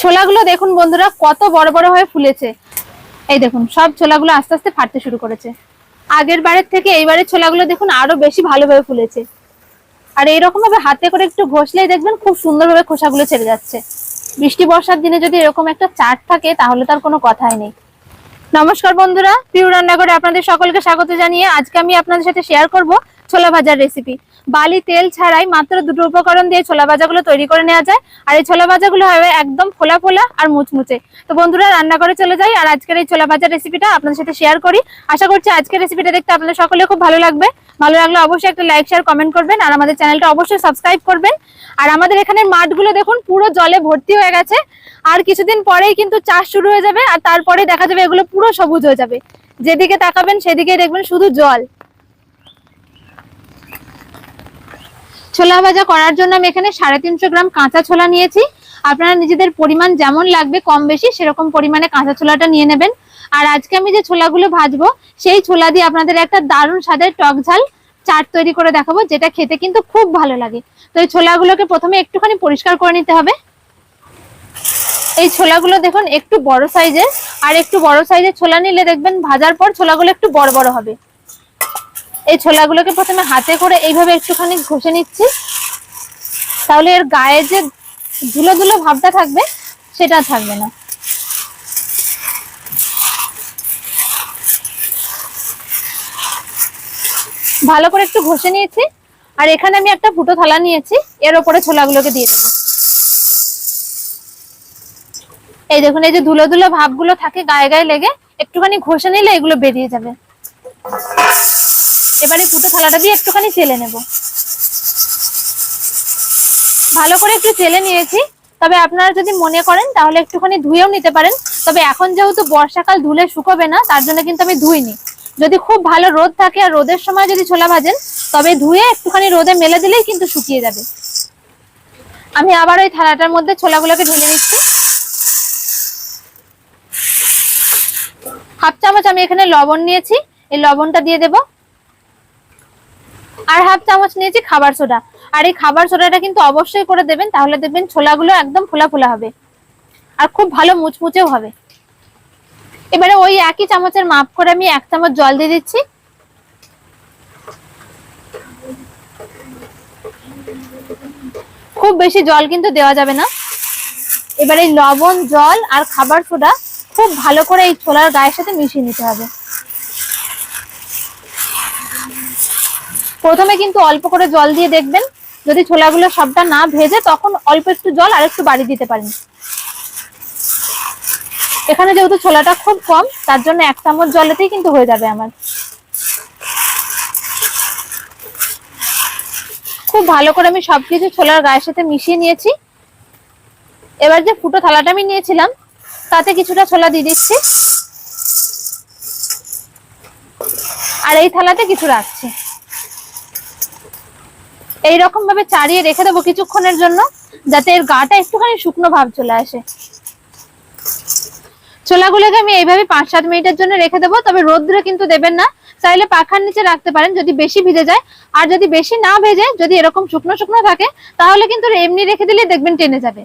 ছোলাগুলো দেখুন বন্ধুরা, কত বড় বড় হয়ে ফুলেছে। এই দেখুন, সব ছোলাগুলো আস্তে আস্তে ফাটতে শুরু করেছে। আগের বারের থেকে এইবারের ছোলাগুলো দেখুন আরও বেশি ভালোভাবে ফুলেছে। আর এইরকম ভাবে হাতে করে একটু ঘষলেই দেখবেন খুব সুন্দরভাবে খোসাগুলো ছেড়ে যাচ্ছে। বৃষ্টি বর্ষার দিনে যদি এরকম একটা চাট থাকে, তাহলে তার কোনো কথাই নেই। নমস্কার বন্ধুরা প্রিয় রান্নাঘরে আপনাদের সকলকে স্বাগত জানিয়ে আজকে আমি আপনাদের সাথে শেয়ার করব ছোলা ভাজার রেসিপি বালি তেল ছাড়াই মাত্র দুটো উপকরণ দিয়ে ছোলা ভাজাগুলো তৈরি করে নেওয়া যায়। আর এই ছোলা ভাজাগুলো হবে একদম ফোলা ফোলা আর মুচমুচে। তো বন্ধুরা, রান্না করে চলে যাই আর আজকের এই ছোলা ভাজার রেসিপিটা আপনাদের সাথে শেয়ার করি। আশা করছি আজকের রেসিপিটা দেখতে আপনাদের সকলে খুব ভালো লাগবে। ভালো লাগলে অবশ্যই একটা লাইক শেয়ার কমেন্ট করবেন। আর আমাদের চ্যানেলটা অবশ্যই সাবস্ক্রাইব করবেন। আর আমাদের এখানে মাঠগুলো দেখুন, পুরো জলে ভর্তি হয়ে গেছে। আর কিছুদিন পরেই কিন্তু চাষ শুরু হয়ে যাবে। আর তারপরে দেখা যাবে এগুলো পুরো সবুজ হয়ে যাবে। যেদিকে তাকাবেন সেদিকে দেখবেন শুধু জল। ছোলা ভাজা করার জন্য আমি এখানে সাড়ে তিনশো গ্রাম কাঁচা ছোলা নিয়েছি। আপনারা নিজেদের পরিমাণ যেমন লাগবে কম বেশি সেরকম পরিমাণে কাঁচা ছোলাটা নিয়ে নেবেন। আর আজকে আমি যে ছোলাগুলো ভাজবো, সেই ছোলা দিয়ে আপনাদের একটা দারুণ স্বাদের টক ঝাল চাট তৈরি করে দেখাবো, যেটা খেতে কিন্তু খুব ভালো লাগে। তো এই ছোলাগুলোকে প্রথমে একটুখানি পরিষ্কার করে নিতে হবে। এই ছোলাগুলো দেখুন, একটু বড় সাইজের আর একটু বড় সাইজের ছোলা নিলে দেখবেন ভাজার পর ছোলাগুলো একটু বড় বড় হবে। এই ছোলাগুলোকে প্রথমে হাতে করে এইভাবে একটুখানি ঘষে নিচ্ছি। তাহলে এর গায়ে যে ধুলো ধুলো ভাবটা থাকবে, সেটা থাকবে না। ভালো করে একটু ঘষে নিয়েছি। আর এখানে আমি একটা ফুটো থালা নিয়েছি, এর ওপরে ছোলাগুলোকে দিয়ে দেবো। এই দেখুন, এই যে ধুলো ধুলো ভাবগুলো থাকে গায়ে গায়ে লেগে, একটুখানি ঘষে নিলে এগুলো বেরিয়ে যাবে। এবারে ফুটো থালাটা দিয়ে একটুখানি চেলে নেব। ভালো করে একটু চেলে নিয়েছি। তবে আপনারা যদি মনে করেন, তাহলে একটুখানি ধুয়েও নিতে পারেন। তবে এখন যেহেতু বর্ষাকাল ধুলে শুকোবে না, তার জন্য কিন্তু আমি ধুইনি। যদি খুব ভালো রোদ থাকে আর রোদের সময় যদি ছোলা ভাজেন, তবে ধুয়ে একটুখানি রোদে মেলে দিলেই কিন্তু শুকিয়ে যাবে। আমি আবার ওই থালাটার মধ্যে ছোলাগুলোকে ঢেলে নিচ্ছি। হাফ চামচ আমি এখানে লবণ নিয়েছি। এই লবণটা দিয়ে দেব। আর হাফ চামচ নিয়েছি খাবার সোডা। আর এই খাবার সোডাটা কিন্তু অবশ্যই করে দেবেন, তাহলে দেখবেন ছোলাগুলো একদম ফোলা ফোলা হবে। আর খুব ভালো মুচমুচেও হবে। এবারে ওই একই চামচের মাপ করে আমি এক চামচ জল দিয়ে দিচ্ছি। খুব বেশি জল কিন্তু দেওয়া যাবে না। এবারে লবণ, জল আর খাবার সোডা খুব ভালো করে এই ছোলার গায়ের সাথে মিশিয়ে নিতে হবে। প্রথমে কিন্তু অল্প করে জল দিয়ে দেখবেন। যদি ছোলাগুলো সবটা না ভেজে তখন অল্প একটু জল আর একটু বাড়িয়ে দিতে পারেন। এখানে যেহেতু ছোলাটা খুব কম, তার জন্য এক চামচ জলেতেই কিন্তু হয়ে যাবে আমার। খুব ভালো করে আমি সবকিছু ছোলার গায়ের সাথে মিশিয়ে নিয়েছি। এবার যে ফুটো থালাটা আমি নিয়েছিলাম, তাতে কিছুটা ছোলা দিয়ে দিচ্ছি। আর এই থালাতে কিছু রাখছি। এইরকম ভাবে চাড়িয়ে রেখে দেবো কিছুক্ষণের জন্য, যাতে এর গাটা একটুখানি শুকনো ভাব চলে আসে। ছোলাগুলোকে আমি এইভাবে পাঁচ সাত মিনিটের জন্য রেখে দেবো, তবে রোদ্রে কিন্তু দেবেন না। চাইলে পাখার নিচে রাখতে পারেন, যদি বেশি ভিজে যায়। আর যদি বেশি না ভেজে, যদি এরকম শুকনো শুকনো থাকে, তাহলে কিন্তু এমনি রেখে দিলে দেখবেন টেনে যাবে।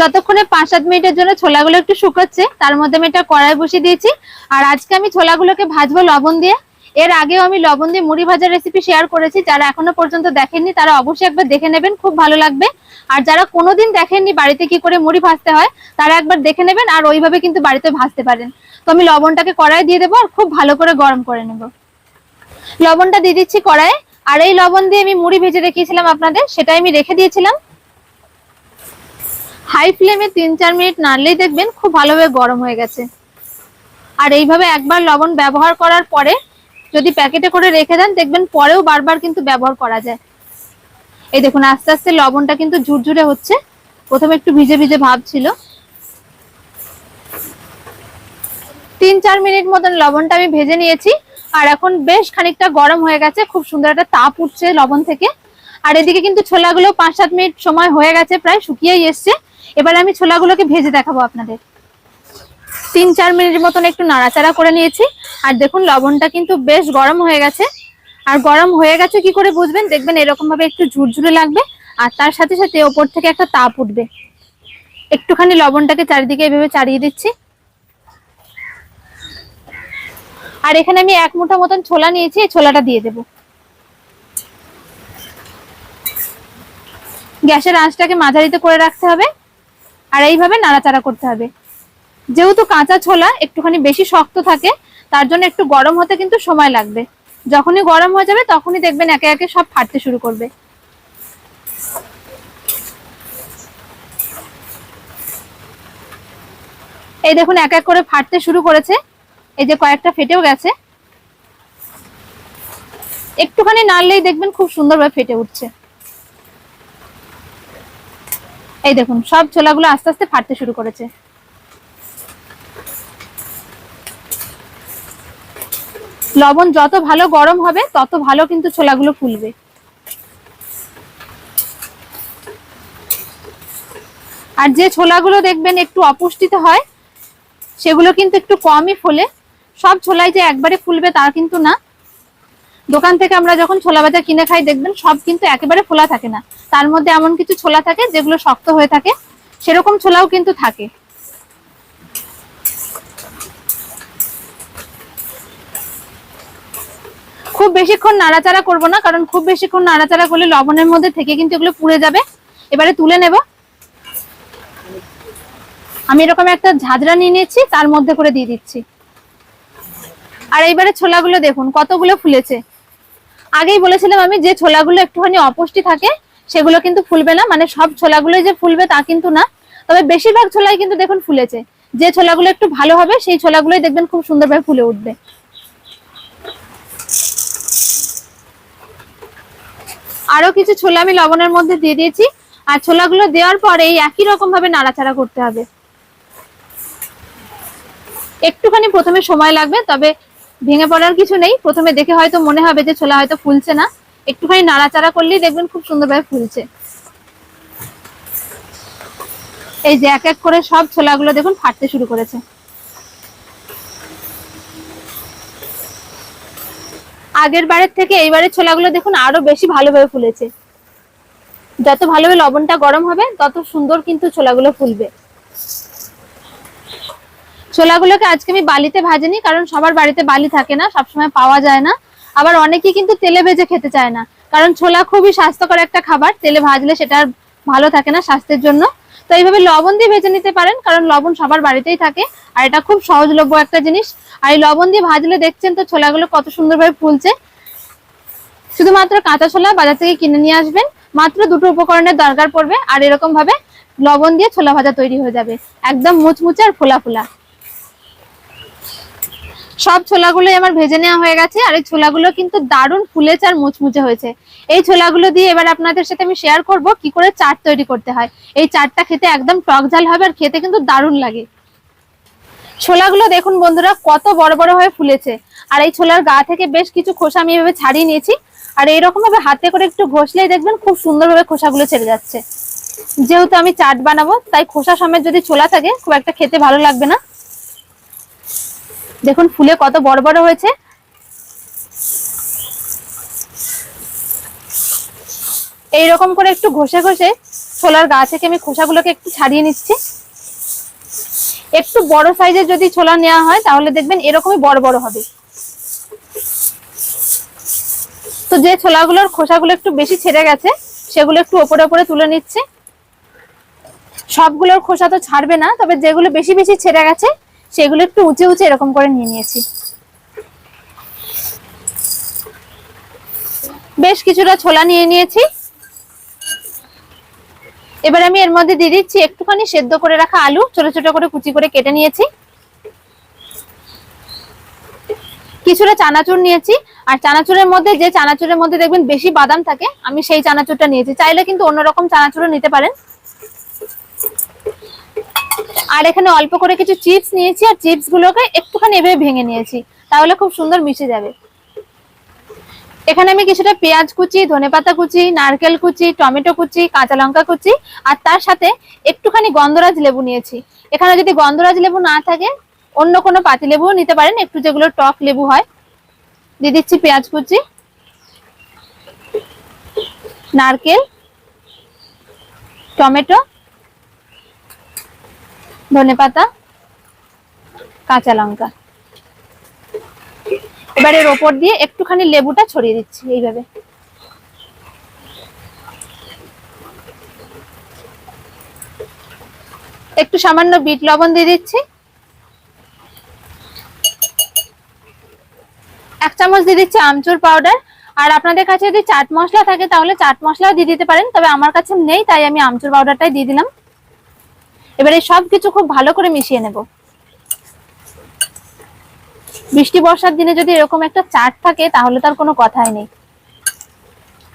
যতক্ষণে পাঁচ সাত মিনিটের জন্য ছোলাগুলো একটু শুকাচ্ছে, তার মধ্যে আমি একটা কড়াই বসিয়ে দিয়েছি। আর আজকে আমি ছোলাগুলোকে ভাজবো লবণ দিয়ে। এর আগেও আমি লবণ দিয়ে মুড়ি ভাজার রেসিপি শেয়ার করেছি। যারা এখনও পর্যন্ত দেখেননি, তারা অবশ্যই একবার দেখে নেবেন, খুব ভালো লাগবে। আর যারা কোনোদিন দেখেননি বাড়িতে কি করে মুড়ি ভাজতে হয়, তারা একবার দেখে নেবেন আর ওইভাবে কিন্তু বাড়িতে ভাজতে পারেন। তো আমি লবণটাকে কড়াই দিয়ে দেবো আর খুব ভালো করে গরম করে নেব। লবণটা দিয়ে দিচ্ছি কড়াইয়ে। আর এই লবণ দিয়ে আমি মুড়ি ভেজে রেখেছিলাম আপনাদের, সেটাই আমি রেখে দিয়েছিলাম। হাই ফ্লেমে তিন চার মিনিট নাড়লেই দেখবেন খুব ভালোভাবে গরম হয়ে গেছে। আর এইভাবে একবার লবণ ব্যবহার করার পরে যদি প্যাকেটে করে রেখে দেন, দেখবেন পরেও বারবার কিন্তু ব্যবহার করা যায়। এই দেখুন, আস্তে আস্তে লবণটা কিন্তু ঝুরঝুরে হচ্ছে। প্রথমে একটু ভিজে ভিজে ভাব ছিল। তিন চার মিনিট মতন লবণটা আমি ভেজে নিয়েছি। আর এখন বেশ খানিকটা গরম হয়ে গেছে, খুব সুন্দর একটা তাপ উঠছে লবণ থেকে। আর এদিকে কিন্তু ছোলাগুলো পাঁচ সাত মিনিট সময় হয়ে গেছে, প্রায় শুকিয়েই এসছে। এবার আমি ছোলাগুলোকে ভেজে দেখাবো আপনাদের। তিন, চার মিনিট মতন একটু নাড়াচাড়া করে নিয়েছি। আর দেখুন, লবণটা কিন্তু বেশ গরম হয়ে গেছে। আর গরম হয়ে গেছে কি করে বুঝবেন? দেখবেন এরকম ভাবে একটু ঝুরঝুরে লাগবে, আর তার সাথে সাথে ওপর থেকে একটা তাপ উঠবে। একটুখানি লবণটাকে চারিদিকে এভাবে চারিয়ে দিচ্ছি। আর এখানে আমি এক মুঠো মতন ছোলা নিয়েছি, এই ছোলাটা দিয়ে দেব। গ্যাসের আঁচটাকে মাঝারিতে করে রাখতে হবে, আর এইভাবে নাড়াচাড়া করতে হবে। যেহেতু কাঁচা ছোলা একটুখানি বেশি শক্ত থাকে, তার জন্য একটু গরম হতে কিন্তু সময় লাগবে। যখনই গরম হয়ে যাবে তখনই দেখবেন একে একে সব ফাটতে শুরু করবে। এই দেখুন, এক এক করে ফাটতে শুরু করেছে। এই যে কয়েকটা ফেটেও গেছে। একটুখানি নাড়লেই দেখবেন খুব সুন্দরভাবে ফেটে উঠছে। এই দেখুন, সব ছোলাগুলো আস্তে আস্তে ফাটতে শুরু করেছে। লবণ যত ভালো গরম হবে, তত ভালো কিন্তু ছোলাগুলো ফুলবে। আর যে ছোলাগুলো দেখবেন একটু অপুষ্টিত হয়, সেগুলো কিন্তু একটু কমই ফোলে। সব ছোলাই যে একবারে ফুলবে তা কিন্তু না। দোকান থেকে আমরা যখন ছোলা বাজার কিনে খাই, দেখবেন সব কিন্তু একেবারে ফোলা থাকে না। তার মধ্যে এমন কিছু ছোলা থাকে যেগুলো শক্ত হয়ে থাকে। সেরকম ছোলাও কিন্তু থাকে। খুব বেশিক্ষণ নাড়াচাড়া করব না, কারণ খুব বেশিক্ষণ নাড়াচাড়া করলে লবণের মধ্যে থেকে কিন্তু এগুলো পুড়ে যাবে। এবারে তুলে নেব। আমি এরকম একটা ঝাঁঝরা নিয়ে নিয়েছি, তার মধ্যে করে দিয়ে দিচ্ছি। আর এইবারে ছোলাগুলো দেখুন, কতগুলো ফুলেছে। আগেই বলেছিলাম আমি যে ছোলাগুলো একটুখানি অপুষ্টি থাকে, সেগুলো কিন্তু ফুলবে না। মানে সব ছোলাগুলোই যে ফুলবে তা কিন্তু না। তবে বেশিরভাগ ছোলাই কিন্তু দেখুন ফুলেছে। যে ছোলাগুলো একটু ভালো হবে, সেই ছোলাগুলোই দেখবেন খুব সুন্দরভাবে ফুলে উঠবে। আরও কিছু ছোলা আমি লবণের মধ্যে দিয়ে দিয়েছি। আর ছোলাগুলো দেওয়ার পরে একই রকম ভাবে নাড়াচাড়া করতে হবে। একটুখানি প্রথমে সময় লাগবে, তবে ভেঙে পড়ার কিছু নেই। প্রথমে দেখে হয়তো মনে হবে যে ছোলা হয়তো ফুলছে না। একটুখানি নাড়াচাড়া করলেই দেখবেন খুব সুন্দরভাবে ফুলছে। এই যে এক এক করে সব ছোলাগুলো দেখুন, ফাটতে শুরু করেছে। আগের বারের থেকে এইবারের ছোলাগুলো দেখুন আরও বেশি ভালোভাবে ফুলেছে। যত ভালোভাবে লবণটা গরম হবে, তত সুন্দর কিন্তু ছোলাগুলো ফুলবে। ছোলাগুলোকে আজকে আমি বালিতে ভাজিনি, কারণ সবার বাড়িতে বালি থাকে না, সবসময় পাওয়া যায় না। আবার অনেকেই কিন্তু তেলে ভেজে খেতে চায় না, কারণ ছোলা খুবই স্বাস্থ্যকর একটা খাবার, তেলে ভাজলে সেটা ভালো থাকে না স্বাস্থ্যের জন্য। তো এইভাবে লবণ দিয়ে ভেজে নিতে পারেন, কারণ লবণ সবার বাড়িতেই থাকে, আর এটা খুব সহজলভ্য একটা জিনিস। আর এই লবণ দিয়ে ভাজলে দেখছেন তো ছোলাগুলো কত সুন্দরভাবে ফুলছে। শুধুমাত্র কাঁচা ছোলা বাজার থেকে কিনে নিয়ে আসবেন, মাত্র দুটো উপকরণের দরকার পড়বে, আর এরকম ভাবে লবণ দিয়ে ছোলা ভাজা তৈরি হয়ে যাবে, একদম মুচমুচে আর ফোলা ফোলা। সব ছোলাগুলোই আমার ভেজে নেওয়া হয়ে গেছে, আর এই ছোলাগুলো কিন্তু দারুণ ফুলেছে আর মুচমুচে হয়েছে। এই ছোলাগুলো দিয়ে এবার আপনাদের সাথে আমি শেয়ার করব কি করে চাট তৈরি করতে হয়। এই চাটটা খেতে একদম টক ঝাল হবে আর খেতে কিন্তু দারুণ লাগে। ছোলাগুলো দেখুন বন্ধুরা, কত বড় বড় হয়ে ফুলেছে। আর এই ছোলার গা থেকে বেশ কিছু খোসা আমি এভাবে ছাড়িয়ে নিয়েছি। আর এইরকম ভাবে হাতে করে একটু ঘষলেই দেখবেন খুব সুন্দরভাবে খোসাগুলো ছেড়ে যাচ্ছে। যেহেতু আমি চাট বানাবো, তাই খোসা সমেত যদি ছোলা থাকে, খুব একটা খেতে ভালো লাগবে না। দেখুন ফুলে কত বড় বড় হয়েছে। এইরকম করে একটু ঘষে ঘষে ছোলার গা থেকে আমি খোসাগুলোকে একটু ছাড়িয়ে নিচ্ছি। একটু বড় সাইজের যদি ছোলা নেওয়া হয়, তাহলে দেখবেন এরকমই বড় বড় হবে। তো যে ছোলাগুলোর খোসাগুলো একটু বেশি ছেড়ে গেছে, সেগুলো একটু ওপরে ওপরে তুলে নিচ্ছে। সবগুলোর খোসা তো ছাড়বে না, তবে যেগুলো বেশি বেশি ছেড়ে গেছে, সেগুলো একটু উঁচে উঁচে এরকম করে নিয়ে নিয়েছি। বেশ কিছুটা ছোলা নিয়ে নিয়েছি। এবার আমি এর মধ্যে দিয়ে দিচ্ছি একটুখানি সেদ্ধ করে রাখা আলু, ছোট ছোট করে কুচি করে কেটে নিয়েছি। কিছুটা চানাচুর নিয়েছি, আর চানাচুরের মধ্যে যে চানাচুরের মধ্যে দেখবেন বেশি বাদাম থাকে, আমি সেই চানাচুরটা নিয়েছি। চাইলে কিন্তু অন্যরকম চানাচুরও নিতে পারেন। আর এখানে অল্প করে কিছু চিপস নিয়েছি, আর চিপস গুলোকে একটুখানি এভাবে ভেঙে নিয়েছি, তাহলে খুব সুন্দর মিশে যাবে। এখানে আমি কিছুটা পেঁয়াজ কুচি, ধনেপাতা কুচি, নারকেল কুচি, টমেটো কুচি, কাঁচা লঙ্কা কুচি আর তার সাথে একটুখানি গন্ধরাজ লেবু নিয়েছি। এখানে যদি গন্ধরাজ লেবু না থাকে, অন্য কোনো পাতি লেবুও নিতে পারেন। একটু যেগুলো টক লেবু হয়। দিয়ে দিচ্ছি পেঁয়াজ কুচি, নারকেল, টমেটো ধনে পাতা কাঁচা লঙ্কা। এবার এর ওপর দিয়ে একটুখানি লেবুটা ছড়িয়ে দিচ্ছি এইভাবে। একটু সামান্য বিট লবণ দিয়ে দিচ্ছি। এক চামচ দিয়ে দিচ্ছি আমচুর পাউডার। আর আপনাদের কাছে যদি চাট মশলা থাকে তাহলে চাট মশলাও দিয়ে দিতে পারেন, তবে আমার কাছে নেই, তাই আমি আমচুর পাউডারটাই দিয়ে দিলাম। এবারে সব কিছু খুব ভালো করে মিশিয়ে নেব। বৃষ্টি বর্ষার দিনে যদি এরকম একটা চাট থাকে, তাহলে তার কোনো কথাই নেই।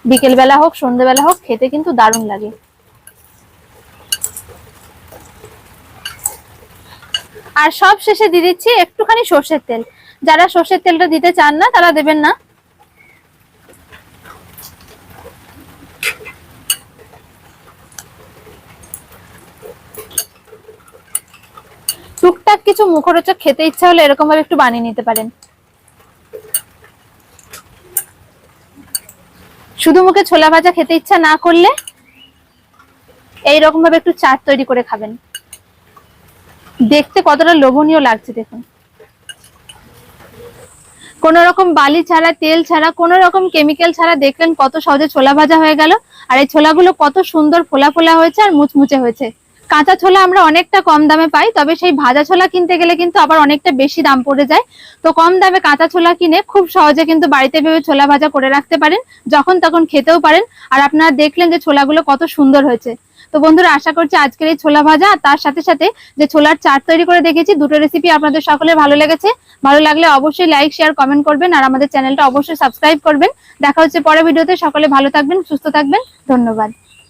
বিকেলবেলা হোক, সন্ধ্যেবেলা হোক, খেতে কিন্তু দারুণ লাগে। আর সব শেষে দিয়ে দিচ্ছি একটুখানি সর্ষের তেল। যারা সর্ষের তেলটা দিতে চান না, তারা দেবেন না। টুকটাক কিছু মুখরোচক খেতে ইচ্ছা হলে এরকম ভাবে একটু বানিয়ে নিতে পারেন। শুধু মুখে ছোলা ভাজা খেতে ইচ্ছা না করলে এইরকম ভাবে একটু চাট তৈরি করে খাবেন। দেখতে কতটা লোভনীয় লাগছে দেখুন। কোন রকম বালি ছাড়া, তেল ছাড়া, কোন রকম কেমিক্যাল ছাড়া দেখলেন কত সহজে ছোলা ভাজা হয়ে গেল। আর এই ছোলাগুলো কত সুন্দর ফোলা ফোলা হয়েছে আর মুচমুচে হয়েছে। কাঁচা ছোলা আমরা অনেকটা কম দামে পাই, তবে সেই ভাজা ছোলা কিনতে গেলে কিন্তু আবার অনেকটা বেশি দাম পড়ে যায়। তো কম দামে কাঁচা ছোলা কিনে খুব সহজে কিন্তু বাড়িতে ভেবে ছোলা ভাজা করে রাখতে পারেন, যখন তখন খেতেও পারেন। আর আপনারা দেখলেন যে ছোলাগুলো কত সুন্দর হয়েছে। তো বন্ধুরা, আশা করছি আজকের এই ছোলা ভাজা তার সাথে সাথে যে ছোলার চাট তৈরি করে দেখেছি, দুটো রেসিপি আপনাদের সকলের ভালো লেগেছে। ভালো লাগলে অবশ্যই লাইক শেয়ার কমেন্ট করবেন আর আমাদের চ্যানেলটা অবশ্যই সাবস্ক্রাইব করবেন। দেখা হচ্ছে পরের ভিডিওতে। সকলে ভালো থাকবেন, সুস্থ থাকবেন। ধন্যবাদ।